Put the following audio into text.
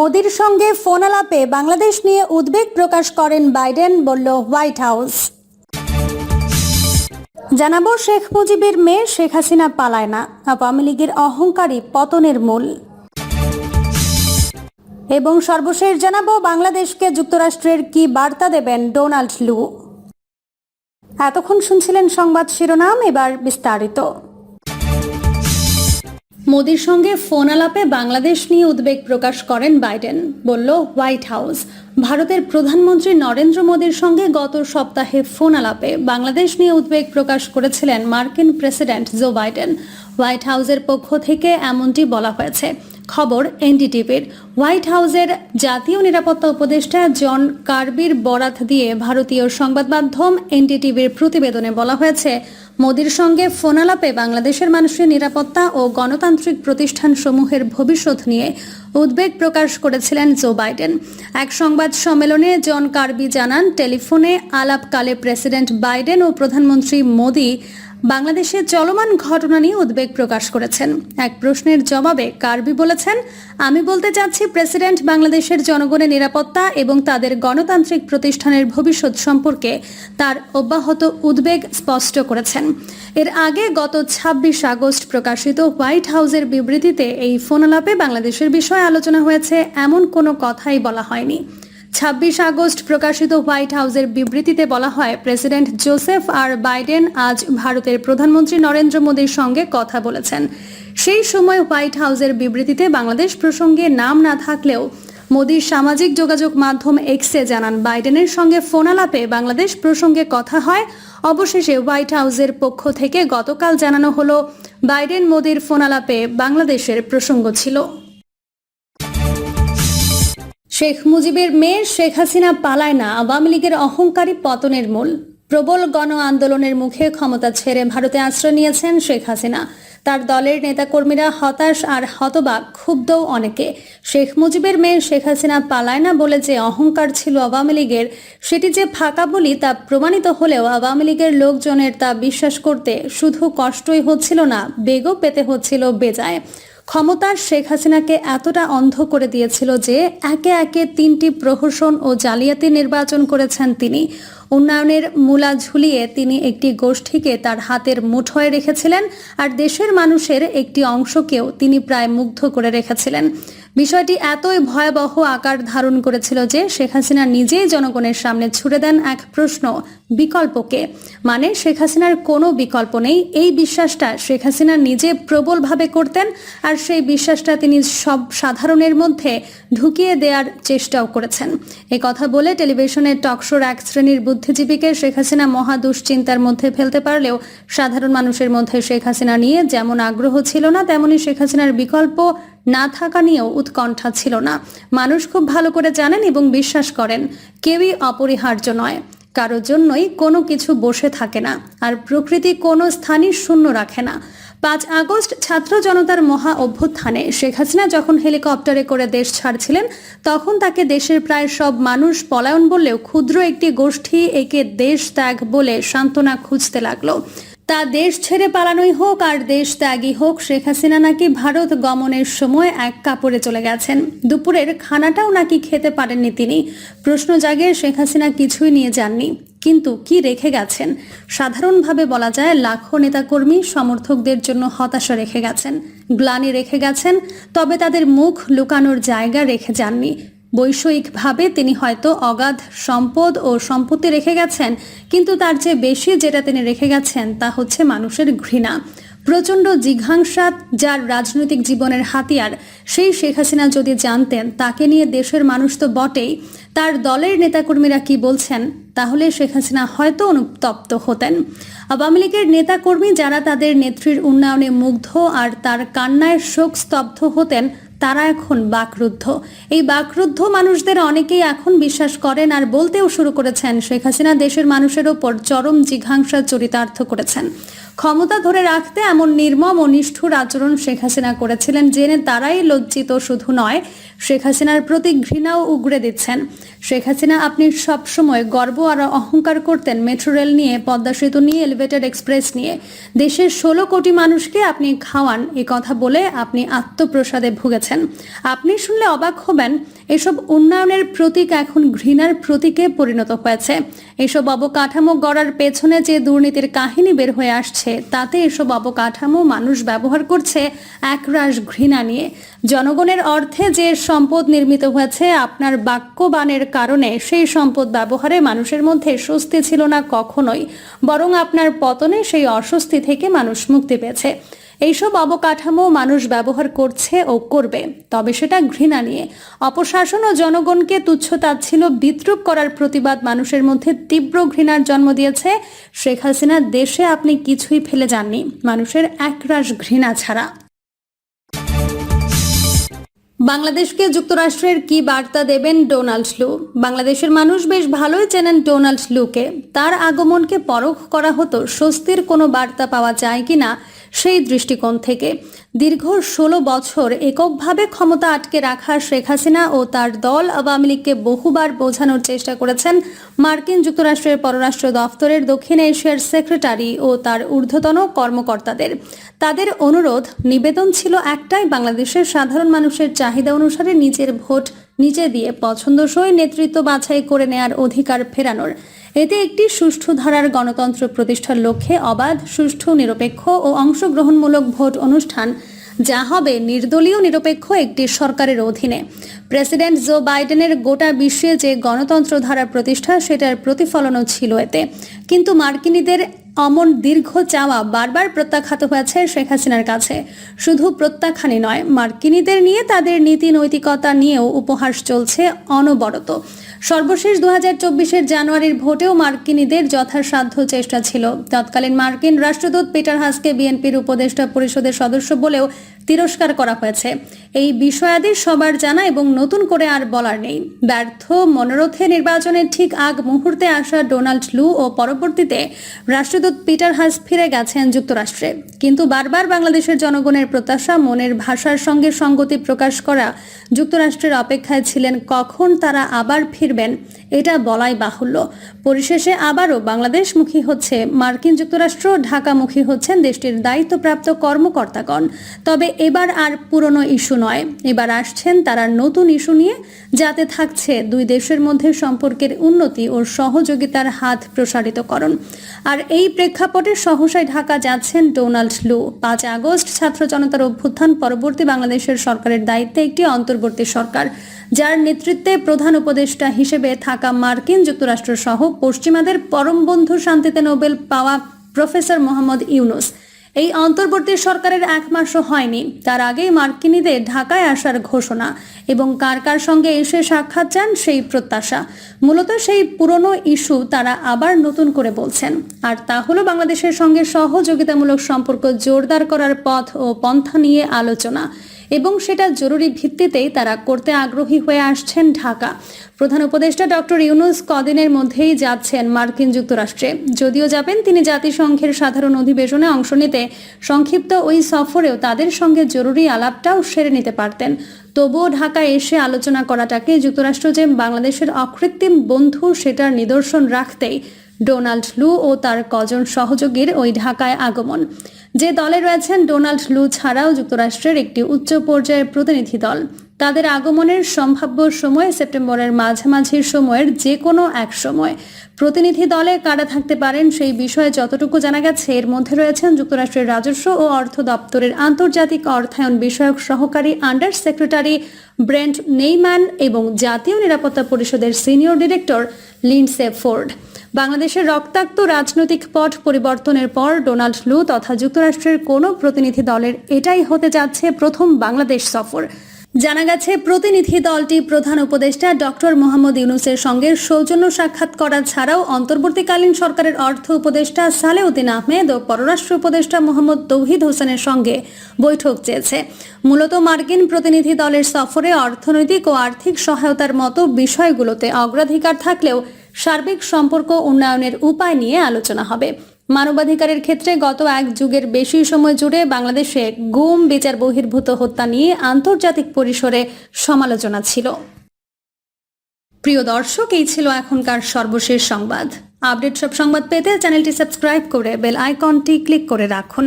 মোদির সঙ্গে ফোন আলাপে বাংলাদেশ নিয়ে উদ্বেগ প্রকাশ করেন বাইডেন, বলল হোয়াইট হাউস। জানাব শেখ মুজিবের মেয়ে শেখ হাসিনা পালায় না। আওয়ামী লীগের অহংকারী পতনের মূল। এবং সর্বশেষ জানাব বাংলাদেশকে যুক্তরাষ্ট্রের কি বার্তা দেবেন ডোনাল্ড লু। এতক্ষণ শুনছিলেন সংবাদ শিরোনাম, এবার বিস্তারিত। মোদির সঙ্গে ফোন আলাপে বাংলাদেশ নিয়ে উদ্বেগ প্রকাশ করেন বাইডেন। বলল, হোয়াইট হাউস, ভারতের প্রধানমন্ত্রী নরেন্দ্র মোদীর সঙ্গে গত সপ্তাহে ফোন আলাপে বাংলাদেশ নিয়ে উদ্বেগ প্রকাশ করেছিলেন মার্কিন প্রেসিডেন্ট জো বাইডেন। হোয়াইট হাউসের পক্ষ থেকে এমনটি বলা হয়েছে। খবর এনডিটিভির। হোয়াইট হাউসের জাতীয় নিরাপত্তা উপদেষ্টা জন কার্বির বরাত দিয়ে ভারতীয় সংবাদ মাধ্যম এনডিটিভির প্রতিবেদনে বলা হয়েছে, মোদির সঙ্গে ফোনালাপে বাংলাদেশের মানুষের নিরাপত্তা ও গণতান্ত্রিক প্রতিষ্ঠানসমূহের ভবিষ্যৎ নিয়ে উদ্বেগ প্রকাশ করেছিলেন জো বাইডেন। এক সংবাদ সম্মেলনে জন কার্বি জানান, টেলিফোনে আলাপকালে প্রেসিডেন্ট বাইডেন ও প্রধানমন্ত্রী মোদি বাংলাদেশের চলমান ঘটনা নিয়ে উদ্বেগ প্রকাশ করেছেন। এক প্রশ্নের জবাবে কার্বি বলেছেন, আমি বলতে চাচ্ছি প্রেসিডেন্ট বাংলাদেশের জনগণের নিরাপত্তা এবং তাদের গণতান্ত্রিক প্রতিষ্ঠানের ভবিষ্যৎ সম্পর্কে তার অব্যাহত উদ্বেগ স্পষ্ট করেছেন। এর আগে গত ছাব্বিশ আগস্ট প্রকাশিত হোয়াইট হাউসের বিবৃতিতে এই ফোনালাপে বাংলাদেশের বিষয়ে আলোচনা হয়েছে, এমন কোনো কথাই বলা হয়নি। ছাব্বিশ আগস্ট প্রকাশিত হোয়াইট হাউসের বিবৃতিতে বলা হয়, প্রেসিডেন্ট জোসেফ আর বাইডেন আজ ভারতের প্রধানমন্ত্রী নরেন্দ্র মোদীর সঙ্গে কথা বলেছেন। সেই সময় হোয়াইট হাউসের বিবৃতিতে বাংলাদেশ প্রসঙ্গে নাম না থাকলেও মোদীর সামাজিক যোগাযোগ মাধ্যম এক্সে জানান, বাইডেনের সঙ্গে ফোনালাপে বাংলাদেশ প্রসঙ্গে কথা হয়। অবশেষে হোয়াইট হাউসের পক্ষ থেকে গতকাল জানানো হলো, বাইডেন মোদীর ফোনালাপে বাংলাদেশের প্রসঙ্গ ছিল। শেখ মুজিবের মেয়ে শেখ হাসিনা পালায় না, আওয়ামী লীগের অহংকারী পতনের মূল। প্রবল গণ আন্দোলনের মুখে ক্ষমতা ছেড়ে ভারতে আশ্রয় নিয়েছেন শেখ হাসিনা। তার দলের নেতাকর্মীরা হতাশ আর হতবাক ক্ষুব্ধও অনেকে। শেখ মুজিবের মেয়ে শেখ হাসিনা পালায় না বলে যে অহংকার ছিল আওয়ামী লীগের, সেটি যে ফাঁকা বলি তা প্রমাণিত হলেও আওয়ামী লীগের লোকজনের তা বিশ্বাস করতে শুধু কষ্টই হচ্ছিল না, বেগও পেতে হচ্ছিল বেজায়। ক্ষমতার শেখ হাসিনাকে এতটা অন্ধ করে দিয়েছিল যে একে একে তিনটি প্রহসন ও জালিয়াতি নির্বাচন করেছেন তিনি। উন্নয়নের মূলা ঝুলিয়ে তিনি একটি গোষ্ঠীকে তার হাতের মুঠোয় রেখেছিলেন আর দেশের মানুষের একটি অংশকেও তিনি প্রায় মুগ্ধ করে রেখেছিলেন। বিষয়টি এতই ভয়াবহ আকার ধারণ করেছিল যে শেখ হাসিনা নিজেই জনগণের সামনে ছুড়ে দেন এক প্রশ্ন বিকল্পকে। মানে শেখ হাসিনার কোনো বিকল্প নেই। এই বিশ্বাসটা শেখ হাসিনা নিজে প্রবলভাবে করতেন আর সেই বিশ্বাসটা তিনি সব সাধারণের মধ্যে ঢুকিয়ে দেওয়ার চেষ্টাও করেছেন। এ কথা বলে টেলিভিশনের টকশোর এক শ্রেণির বুদ্ধিজীবীকে শেখ হাসিনা মহা দুশ্চিন্তার মধ্যে ফেলতে পারলেও সাধারণ মানুষের মধ্যে শেখ হাসিনা নিয়ে যেমন আগ্রহ ছিল না, তেমনি শেখ হাসিনার বিকল্প না থাকা নিয়েও উৎকণ্ঠা ছিল না। মানুষ খুব ভালো করে জানেন এবং বিশ্বাস করেন, কেউই অপরিহার্য নয়। কারোর জন্যই কোনো কিছু বসে থাকে না, আর প্রকৃতি কোনো স্থানই শূন্য রাখে না। পাঁচ আগস্ট ছাত্র জনতার মহা অভ্যুত্থানে শেখ হাসিনা যখন হেলিকপ্টারে করে দেশ ছাড়ছিলেন, তখন তাকে দেশের প্রায় সব মানুষ পলায়ন বললেও ক্ষুদ্র একটি গোষ্ঠী একে দেশ ত্যাগ বলে সান্ত্বনা খুঁজতে লাগল। তা দেশ ছেড়ে পালানোই হোক আর দেশ ত্যাগই হোক, শেখ হাসিনা নাকি ভারত গমনের সময় এক কাপড়ে চলে গেছেন। দুপুরের খানাটাও নাকি খেতে পারেননি তিনি। প্রশ্ন জাগে শেখ হাসিনা কিছুই নিয়ে যাননি, কিন্তু কি রেখে গেছেন? সাধারণভাবে বলা যায় লাখো নেতাকর্মী সমর্থকদের জন্য হতাশা রেখে গেছেন। গ্লানি রেখে গেছেন, তবে তাদের মুখ লুকানোর জায়গা রেখে যাননি। বৈষয়িকভাবে তিনি হয়তো অগাধ সম্পদ ও সম্পত্তি রেখে গেছেন, কিন্তু তার চেয়ে বেশি যেটা তিনি রেখে গেছেন তা হচ্ছে মানুষের ঘৃণা। প্রচণ্ড জিঘাংসা যার রাজনৈতিক জীবনের হাতিয়ার, সেই শেখ হাসিনা যদি জানতেন তাকে নিয়ে দেশের মানুষ তো বটেই, তার দলের নেতাকর্মীরা কি বলছেন, তাহলে শেখ হাসিনা হয়তো অনুতপ্ত হতেন। আওয়ামী লীগের নেতাকর্মী যারা তাদের নেত্রীর উন্নয়নে মুগ্ধ আর তার কান্নায় শোক স্তব্ধ হতেন তারা এখন বাকরুদ্ধ। এই বাকরুদ্ধ মানুষদের অনেকেই এখন বিশ্বাস করেন আর বলতেও শুরু করেছেন, শেখ হাসিনা দেশের মানুষের ওপর চরম জিঘাংসা চরিতার্থ করেছেন। ক্ষমতা ধরে রাখতে এমন নির্মম ও নিষ্ঠুর আচরণ শেখ হাসিনা করেছিলেন জেনে তারাই লজ্জিত শুধু নয়, শেখ হাসিনার প্রতি ঘৃণাও উগড়ে দিচ্ছেন। শেখ হাসিনা, আপনি সবসময় গর্ব আর অহংকার করতেন মেট্রো রেল নিয়ে, পদ্মা সেতু নিয়ে, এলিভেটেড এক্সপ্রেস নিয়ে। দেশের ষোলো কোটি মানুষকে আপনি খাওয়ান, এ কথা বলে আপনি আত্মপ্রসাদে ভুগেছেন। আপনি শুনলে অবাক হবেন, এসব উন্নয়নের প্রতীক এখন ঘৃণার প্রতীকে পরিণত হয়েছে। এসব অবকাঠামো গড়ার পেছনে যে দুর্নীতির কাহিনী বের হয়ে আসছে তাতে এসব অবকাঠামো মানুষ ব্যবহার করছে একরাশ ঘৃণা নিয়ে। জনগণের অর্থে যে সম্পদ নির্মিত হয়েছে আপনার বাক্যবানের কারণে, সেই সম্পদ ব্যবহারে মানুষের মধ্যে স্বস্তি ছিল না কখনোই। বরং আপনার পতনে সেই অস্বস্তি থেকে মানুষ মুক্তি পেয়েছে। এইসব অবকাঠামো মানুষ ব্যবহার করছে ও করবে, তবে সেটা ঘৃণা নিয়ে। অপশাসন ও জনগণকে তুচ্ছ তাচ্ছিল বিদ্রুপ করার প্রতিবাদ মানুষের মধ্যে তীব্র ঘৃণার জন্ম দিয়েছে। শেখ হাসিনা দেশে আপনি কিছুই ফেলে যাননি, মানুষের একরাশ ঘৃণা ছাড়া। বাংলাদেশকে যুক্তরাষ্ট্রের কি বার্তা দেবেন ডোনাল্ড লু? বাংলাদেশের মানুষ বেশ ভালোই চেনেন ডোনাল্ড লুকে। তার আগমনকে পরখ করা হতো স্বস্তির কোনো বার্তা পাওয়া যায় কিনা সেই দৃষ্টিকোণ থেকে। দীর্ঘ ষোলো বছর এককভাবে ক্ষমতা আটকে রাখা শেখ হাসিনা ও তার দল আওয়ামী লীগকে বহুবার বোঝানোর চেষ্টা করেছেন। মার্কিন যুক্তরাষ্ট্রের পররাষ্ট্র দফতরের দক্ষিণ এশিয়ার সেক্রেটারি ও তার ঊর্ধ্বতন কর্মকর্তাদের। তাদের অনুরোধ, নিবেদন ছিল একটাই, বাংলাদেশের সাধারণ মানুষের চাহিদা অনুসারে নিজের ভোট নিজে দিয়ে পছন্দসই নেতৃত্ব বাছাই করে নেয়ার অধিকার ফেরানোর। এতে একটি সুষ্ঠু ধারার গণতন্ত্র প্রতিষ্ঠার লক্ষ্যে অবাধ, সুষ্ঠু, নিরপেক্ষ ও অংশগ্রহণমূলক ভোট অনুষ্ঠান যা হবে নির্দলীয় নিরপেক্ষ একটি সরকারের অধীনে। প্রেসিডেন্ট জো বাইডেনের গোটা বিশ্বে যে গণতন্ত্র ধারা প্রতিষ্ঠা, সেটার প্রতিফলনও ছিল এতে। কিন্তু মার্কিনীদের অমন দীর্ঘ চাওয়া বারবার প্রত্যাখ্যাত হয়েছে শেখ হাসিনার কাছে। শুধু প্রত্যাখ্যানই নয়, মার্কিনীদের নিয়ে তাদের নীতি নৈতিকতা নিয়েও উপহাস চলছে অনবরত। সর্বশেষ দু হাজার জানুয়ারির ভোটেও মার্কিনীদের যথাসাধ্য চেষ্টা ছিল। তৎকালীন মার্কিন রাষ্ট্রদূত পিটার হাসকে বিএনপির উপদেষ্টা পরিষদের সদস্য বলেও তিরস্কার করা হয়েছে। এই বিষয়াদি সবার জানা এবং নতুন করে আর বলার নেই। ব্যর্থ মনোরথে নির্বাচনের ঠিক আগ মুহূর্তে আসা ডোনাল্ড লু ও পরবর্তীতে রাষ্ট্রদূত পিটার হাস ফিরে গেছেন যুক্তরাষ্ট্রে। কিন্তু বারবার বাংলাদেশের জনগণের প্রত্যাশা, মনের ভাষার সঙ্গে সঙ্গতি প্রকাশ করা যুক্তরাষ্ট্রের অপেক্ষায় ছিলেন কখন তারা আবার ফিরবেন, এটা বলাই বাহুল্য। পরিশেষে আবারও বাংলাদেশমুখী হচ্ছে মার্কিন যুক্তরাষ্ট্র, ঢাকামুখী হচ্ছেন দেশটির দায়িত্বপ্রাপ্ত কর্মকর্তাগণ। তবে এবার আর পুরনো ইস্যু নয়। এবার আসছেন তারা নতুন ইস্যু নিয়ে, যাতে থাকছে দুই দেশের মধ্যে সম্পর্কের উন্নতি ও সহযোগিতার হাত প্রসারিতকরণ। আর এই প্রেক্ষাপটে সহসায় ঢাকা যাচ্ছেন ডোনাল্ড লু। পাঁচ আগস্ট ছাত্র জনতার অভ্যুত্থান, পরবর্তী বাংলাদেশের সরকারের দায়িত্বে একটি অন্তর্বর্তী সরকার, যার নেতৃত্বে প্রধান উপদেষ্টা হিসেবে থাকা মার্কিন যুক্তরাষ্ট্র সহ পশ্চিমাদের পরম বন্ধু শান্তিতে নোবেল পাওয়া প্রফেসর মোহাম্মদ ইউনুস। এই অন্তর্বর্তী সরকারের এক মাসও হয়নি। তার আগেই মার্কিনীদের ঢাকায় আসার ঘোষণা এবং কার কার সঙ্গে এসে সাক্ষাৎ চান সেই প্রত্যাশা। মূলত সেই পুরনো ইস্যু তারা আবার নতুন করে বলছেন। আর তা হলো বাংলাদেশের সঙ্গে সহযোগিতামূলক সম্পর্ক জোরদার করার পথ ও পন্থা নিয়ে আলোচনা। এবং সেটা জরুরি ভিত্তিতেই তারা করতে আগ্রহী হয়ে আসছেন ঢাকা। প্রধান উপদেষ্টা ডক্টর ইউনুস কদিনের মধ্যেই যাচ্ছেন মার্কিন যুক্তরাষ্ট্রে। যদিও যাবেন, তিনি জাতিসংঘের সাধারণ অধিবেশনে অংশ নিতে। সংক্ষিপ্ত ওই সফরেও তাদের সঙ্গে জরুরি আলাপটাও সেরে নিতে পারতেন। তবুও ঢাকায় এসে আলোচনা করাটাকে যুক্তরাষ্ট্র যে বাংলাদেশের অকৃত্রিম বন্ধু, সেটার নিদর্শন রাখতেই ডোনাল্ড লু ও তার কজন সহযোগীর ওই ঢাকায় আগমন। যে দলে রয়েছেন ডোনাল্ড লু ছাড়াও যুক্তরাষ্ট্রের একটি উচ্চ পর্যায়ের প্রতিনিধি দল। তাদের আগমনের সম্ভাব্য সময় সেপ্টেম্বরের মাঝামাঝি সময়ের যে কোনো এক সময়। প্রতিনিধি দলে কারা থাকতে পারেন সেই বিষয়ে যতটুকু জানা গেছে, এর মধ্যে রয়েছেন যুক্তরাষ্ট্রের রাজস্ব ও অর্থ দপ্তরের আন্তর্জাতিক অর্থায়ন বিষয়ক সহকারী আন্ডার সেক্রেটারি ব্রেন্ট নেইম্যান এবং জাতীয় নিরাপত্তা পরিষদের সিনিয়র ডিরেক্টর লিন্ডসে ফোর্ড। বাংলাদেশের রক্তাক্ত রাজনৈতিক পট পরিবর্তনের পর ডোনাল্ড লু তথা যুক্তরাষ্ট্রের কোনো প্রতিনিধি দলের এটাই হতে যাচ্ছে প্রথম বাংলাদেশ সফর। জানা গেছে, প্রতিনিধি দলটি প্রধান উপদেষ্টা ডক্টর মোহাম্মদ ইউনুসের সঙ্গে সৌজন্য সাক্ষাৎ করা ছাড়াও অন্তর্বর্তীকালীন সরকারের অর্থ উপদেষ্টা সালেউদ্দিন আহমেদ ও পররাষ্ট্র উপদেষ্টা মোহাম্মদ তৌহিদ হোসেনের সঙ্গে বৈঠক চেয়েছে। মূলত মার্কিন প্রতিনিধি দলের সফরে অর্থনৈতিক ও আর্থিক সহায়তার মতো বিষয়গুলোতে অগ্রাধিকার থাকলেও সার্বিক সম্পর্ক উন্নয়নের উপায় নিয়ে আলোচনা হবে। মানবাধিকারের ক্ষেত্রে গত এক যুগের বেশি সময় জুড়ে বাংলাদেশে গুম, বিচার, বহির্ভূত হত্যা নিয়ে আন্তর্জাতিক পরিসরে সমালোচনা ছিল। প্রিয় দর্শক, এই ছিল এখনকার সর্বশেষ সংবাদ। আপডেট সব সংবাদ পেতে চ্যানেলটি সাবস্ক্রাইব করে বেল আইকনটি ক্লিক করে রাখুন।